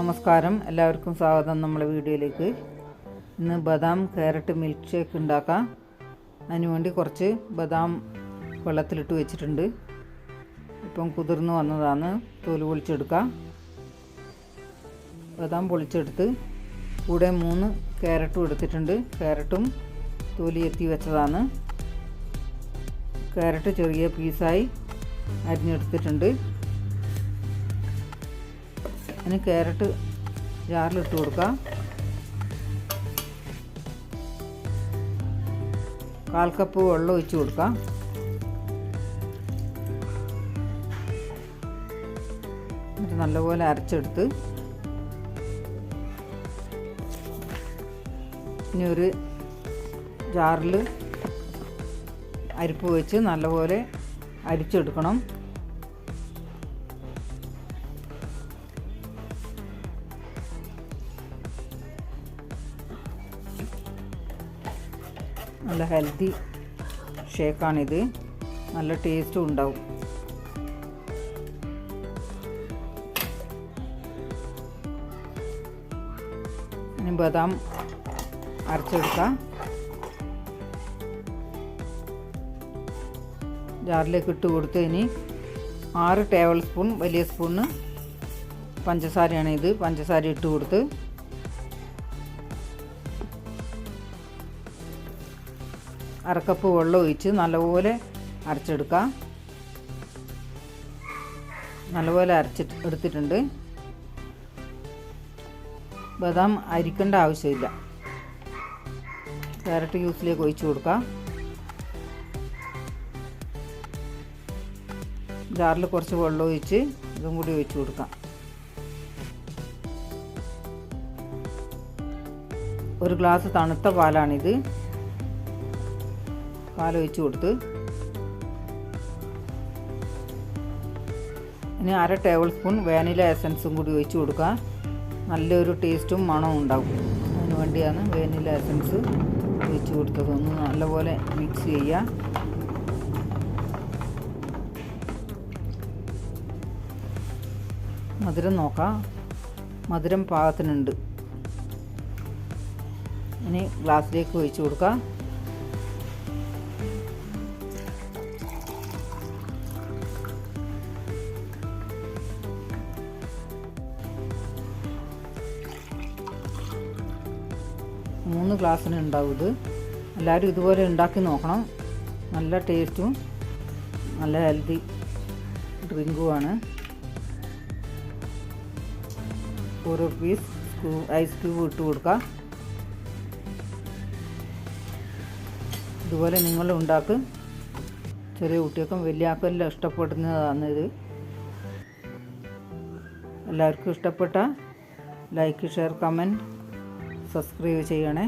നമസ്കാരം. എല്ലാവർക്കും സ്വാഗതം നമ്മളെ വീഡിയോയിലേക്ക്. ഇന്ന് ബദാം കാരറ്റ് മിൽക്ക് ഷേക്ക് ഉണ്ടാക്കാം. അതിനുവേണ്ടി കുറച്ച് ബദാം വെള്ളത്തിലിട്ട് വെച്ചിട്ടുണ്ട്. ഇപ്പം കുതിർന്ന് വന്നതാണ്. തോൽ പൊളിച്ചെടുക്കാം. ബദാം പൊളിച്ചെടുത്ത് കൂടെ മൂന്ന് ക്യാരറ്റും എടുത്തിട്ടുണ്ട്. ക്യാരറ്റും തോലി എത്തി വെച്ചതാണ്. ക്യാരറ്റ് ചെറിയ പീസായി അരിഞ്ഞെടുത്തിട്ടുണ്ട്. അതിന് ക്യാരറ്റ് ജാറിലിട്ട് കൊടുക്കാം കാൽ കപ്പ് വെള്ളം ഒഴിച്ച് കൊടുക്കാം എന്നിട്ട് നല്ലപോലെ അരച്ചെടുത്ത് ഇനി ഒരു ജാറിൽ അരിപ്പ് വെച്ച് നല്ലപോലെ അരിച്ചെടുക്കണം. നല്ല ഹെൽത്തി ഷേക്കാണിത്. നല്ല ടേസ്റ്റും ഉണ്ടാവും. ഇനി ബദാം അരച്ചെടുക്കാം. ജാറിലേക്ക് ഇട്ട് കൊടുത്ത് ഇനി ആറ് ടേബിൾ സ്പൂൺ വലിയ സ്പൂണ് പഞ്ചസാരയാണ് ഇത്. പഞ്ചസാര ഇട്ട് കൊടുത്ത് അരക്കപ്പ് വെള്ളം ഒഴിച്ച് നല്ലപോലെ അരച്ചെടുക്കാം. നല്ലപോലെ അരച്ചിട്ട് എടുത്തിട്ടുണ്ട്. ബദാം അരിക്കേണ്ട ആവശ്യമില്ല. ക്യാരറ്റ് ജ്യൂസിലേക്ക് ഒഴിച്ചു കൊടുക്കാം. ജാറിൽ കുറച്ച് വെള്ളം ഒഴിച്ച് ഇതും കൂടി ഒഴിച്ചു കൊടുക്കാം. ഒരു ഗ്ലാസ് തണുത്ത പാലാണിത്. പാലൊഴിച്ച് കൊടുത്ത് ഇനി അര ടേബിൾ സ്പൂൺ വാനില എസൻസും കൂടി ഒഴിച്ച് കൊടുക്കുക. നല്ലൊരു ടേസ്റ്റും മണവും ഉണ്ടാകും അതിന് വേണ്ടിയാണ് വാനില എസൻസ് ഒഴിച്ച് കൊടുത്തത്. ഒന്ന് നല്ലപോലെ മിക്സ് ചെയ്യുക. മധുരം നോക്കാം മധുരം പാകത്തിനുണ്ട്. ഇനി ഗ്ലാസ്സിലേക്ക് ഒഴിച്ച് കൊടുക്കുക. മൂന്ന് ഗ്ലാസ്സിന് ഉണ്ടാവും ഇത്. എല്ലാവരും ഇതുപോലെ ഉണ്ടാക്കി നോക്കണം. നല്ല ടേസ്റ്റും നല്ല ഹെൽത്തി ഡ്രിങ്കുമാണ്. ഓരോ പീസ് ഐസ് ക്യൂബ് ഇട്ട് കൊടുക്കുക ഇതുപോലെ നിങ്ങൾ ഉണ്ടാക്ക്. ചെറിയ കുട്ടികൾക്കും വലിയ ആൾക്കെല്ലാം ഇഷ്ടപ്പെടുന്നതാണ് ഇത്. എല്ലാവർക്കും ഇഷ്ടപ്പെട്ട ലൈക്ക് ഷെയർ കമന്റ് സബ്സ്ക്രൈബ് ചെയ്യണേ.